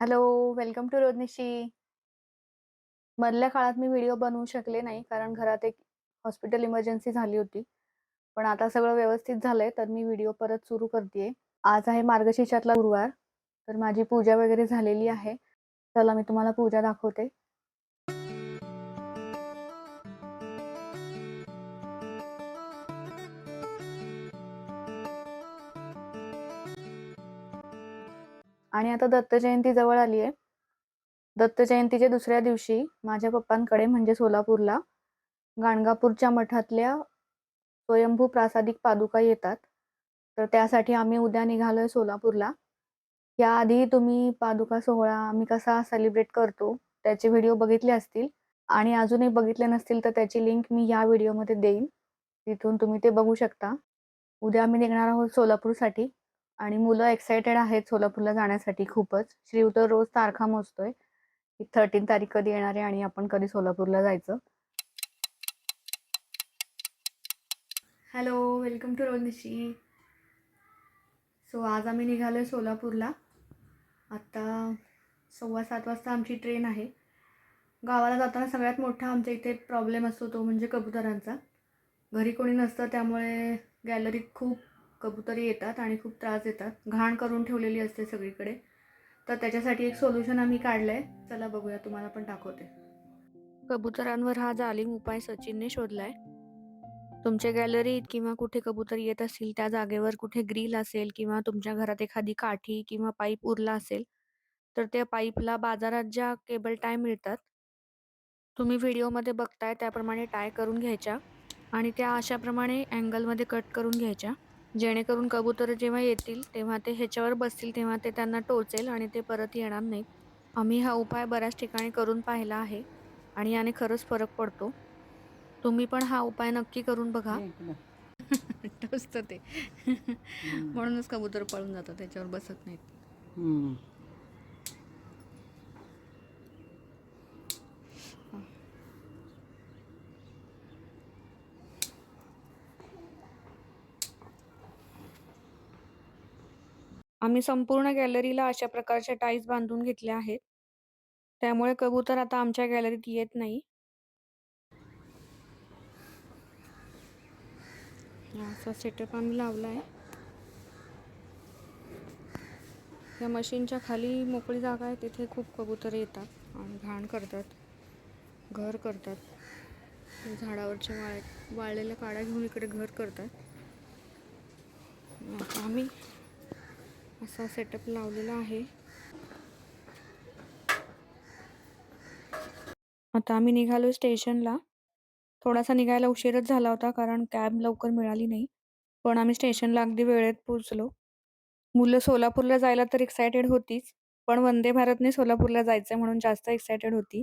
Hello, welcome to रोजनिशी. मधल्या काळात मी व्हिडिओ बनवू शकले नाही, कारण घरात एक हॉस्पिटल इमर्जन्सी झाली होती. पण आता सगळं व्यवस्थित झालंय, तर मी व्हिडिओ परत सुरू करते आज आहे मार्गशीर्षातला गुरुवार, तर माझी पूजा वगैरे झालेली आहे. चला मी तुम्हाला पूजा दाखवते. आणि आता दत्त जयंती जवळ आली आहे. दत्त जयंतीच्या दुसऱ्या दिवशी माझ्या पप्पांकडे म्हणजे सोलापूरला गाणगापूरच्या मठातल्या स्वयंभू प्रासादिक पादुका येतात. तर त्यासाठी आम्ही उद्या निघालोय सोलापूरला. याआधी तुम्ही पादुका सोहळा आम्ही कसा सेलिब्रेट करतो, त्याचे व्हिडिओ बघितले असतील आणि अजूनही बघितले नसतील, तर त्याची लिंक मी या व्हिडिओमध्ये देईन. तिथून तुम्ही ते बघू शकता. उद्या आम्ही निघणार आहोत सोलापूरसाठी आणि मुलं एक्सायटेड आहेत सोलापूरला जाण्यासाठी खूपच. श्रीव तर रोज तारखा मोजतोय, की 13 तारीख कधी येणार आहे आणि आपण कधी सोलापूरला जायचं. हॅलो, वेलकम टू रोनिशी सो आज आम्ही निघालोय सोलापूरला. आता 6:15 वाजता आमची ट्रेन आहे. गावाला जाताना सगळ्यात मोठा आमच्या इथे प्रॉब्लेम असतो तो म्हणजे कबुतरांचा. घरी कोणी नसतं त्यामुळे गॅलरीत खूप कबुतरी येतात आणि खूप त्रास देतात. घाण करून ठेवलेली असते सगळीकडे. तर त्याच्यासाठी एक सोल्युशन आम्ही काढलंय. चला बघूया, तुम्हाला पण दाखवते. कबुतरांवर हा जालिम उपाय सचिनने शोधलाय. तुमच्या गॅलरीत किंवा कुठे कबूतर येत असतील त्या जागेवर कुठे ग्रिल असेल किंवा तुमच्या घरात एखादी काठी किंवा पाईप उरला असेल, तर त्या पाईपला बाजारात ज्या केबल टाय मिळतात, तुम्ही व्हिडिओमध्ये बघताय त्याप्रमाणे टाय करून घ्यायच्या आणि त्या अशाप्रमाणे अँगलमध्ये कट करून घ्यायच्या. जेणेकरून कबुतरं जेव्हा येतील, तेव्हा ते ह्याच्यावर बसतील तेव्हा ते त्यांना टोचेल आणि ते परत येणार नाहीत. आम्ही हा उपाय बऱ्याच ठिकाणी करून पाहिला आहे आणि याने खरंच फरक पडतो. तुम्ही पण हा उपाय नक्की करून बघा. टोचतं ते. म्हणूनच कबूतर पळून जातात, त्याच्यावर बसत नाहीत. आम्ही संपूर्ण गॅलरीला अशा प्रकारच्या टाईज बांधून घेतल्या आहेत. त्यामुळे कबूतर आता आमच्या गॅलरीत येत नाही. असा सेटअप आम्ही लावला आहे या मशीनच्या खाली मोकळी जागा आहे, तिथे खूप कबूतर येतात आणि घाण करतात, घर करतात. झाडावरच्या वाळ वाळलेल्या काड्या घेऊन इकडे घर करतात. आम्ही असा सेटअप लावलेला आहे. आता आम्ही निघालो स्टेशनला. थोडासा निघायला उशीरच झाला होता, कारण कॅब लवकर मिळाली नाही. पण आम्ही स्टेशनला अगदी वेळेत पोहोचलो. मुलं सोलापूरला जायला तर एक्सायटेड होतीच, पण वंदे भारतने सोलापूरला जायचं म्हणून जास्त एक्सायटेड होती.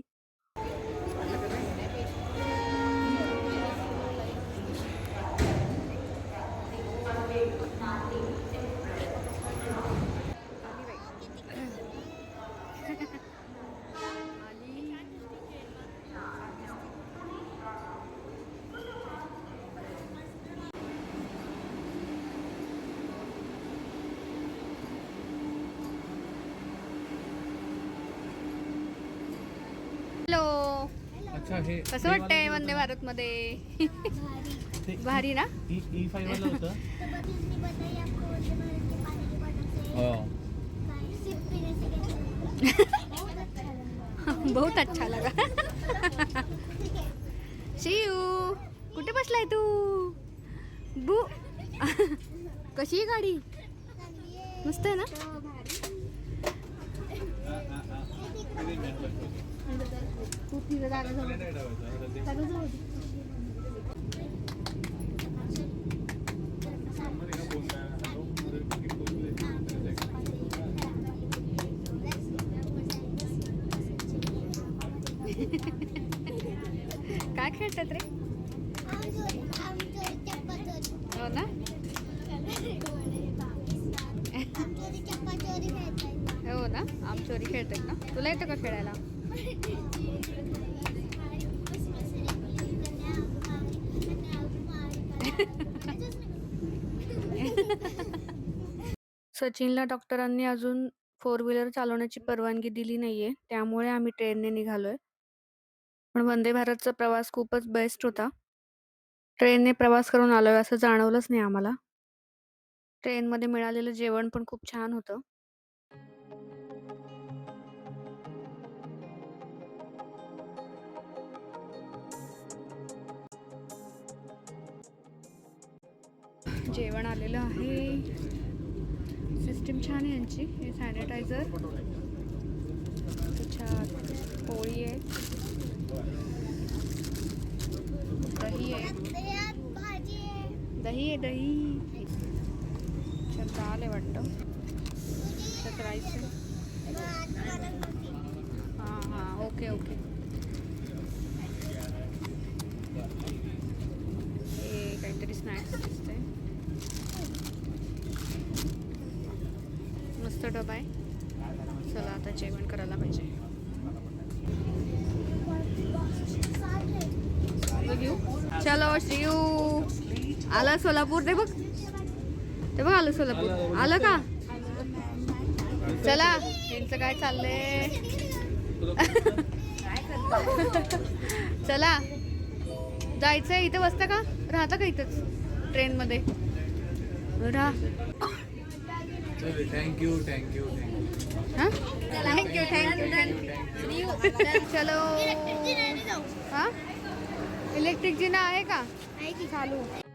हॅलो. अच्छा हे कसं वाटतंय वंदे भारत मध्ये भारी ना? ई ई फाईव्ह वाला होतं. हो. बहुत अच्छा लगा. शिव कुठे बसलाय तू? बू कशी आहे गाडी? मस्त आहे ना? काय खेळतात रे? हो ना? हो ना? आमचोरी खेळतात ना? तुला येतं का खेळायला? सचिनला डॉक्टरांनी अजून फोर व्हीलर चालवण्याची परवानगी दिली नाहीये. त्यामुळे आम्ही ट्रेनने निघालोय. पण वंदे भारतचा प्रवास खूपच बेस्ट होता. ट्रेनने प्रवास करून आलोय असं जाणवलंच नाही आम्हाला. ट्रेनमध्ये मिळालेलं जेवण पण खूप छान होतं. जेवण आलेलं आहे. सिस्टीम छान आहे यांची. हे सॅनिटायझर त्याच्यात पोळी आहे. दही आहे. दही आहे दही. त्याच्यात दाल आहे वाटतं. त्याच्यात राईस आहे. हां हां ओके ओके मस्त डबा आहे. चला आता जेवण करायला पाहिजे. घेऊ चलो शिव आलं सोलापूर ते बघ. ते बघ आलं सोलापूर. आलं का? चला यांचं काय चाललंय? चला. जायचंय इथं बसता का? राहता का इथंच? ट्रेनमध्ये. राहा. थँक्यू थँक्यू हां? Thank you thank you thank you चलो हां? इलेक्ट्रिक जिना आहे का चालू.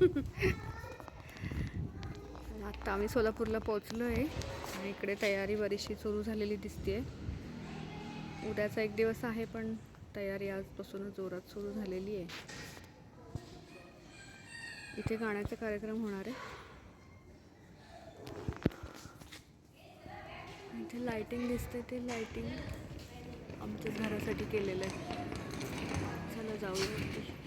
आत्ता आम्ही सोलापूरला पोहोचलो आहे आणि इकडे तयारी बरीचशी सुरू झालेली दिसते उद्याचा एक दिवस आहे पण तयारी आजपासूनच जोरात सुरू झालेली आहे. इथे गाण्याचा कार्यक्रम होणार आहे. इथे लाइटिंग दिसते ते लाइटिंग आमच्या घरासाठी केलेलं आहे. चला जाऊया.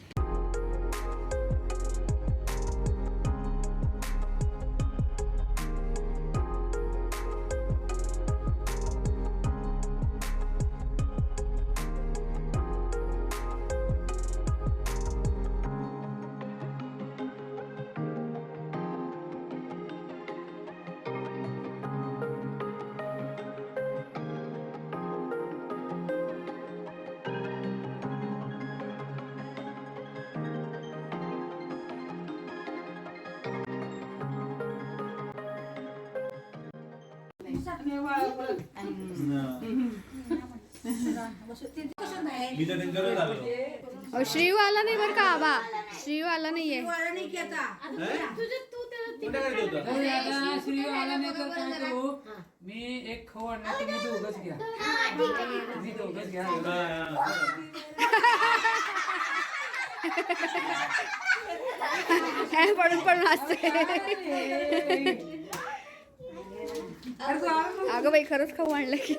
वरती. मी तर त्यांच्याकडे आलो अहो, श्रीयू आला नाही बरं का आबा श्रीयू आला नाहीये कुठे होता। अरे आता श्री आला नाही तर काय करू मी एक खाऊ आणणार तुम्ही दोघच घ्या मी दोघच घ्या काय पडून पडून असते अरे तू आला अगं बाई खरंच खाऊ आणलं की.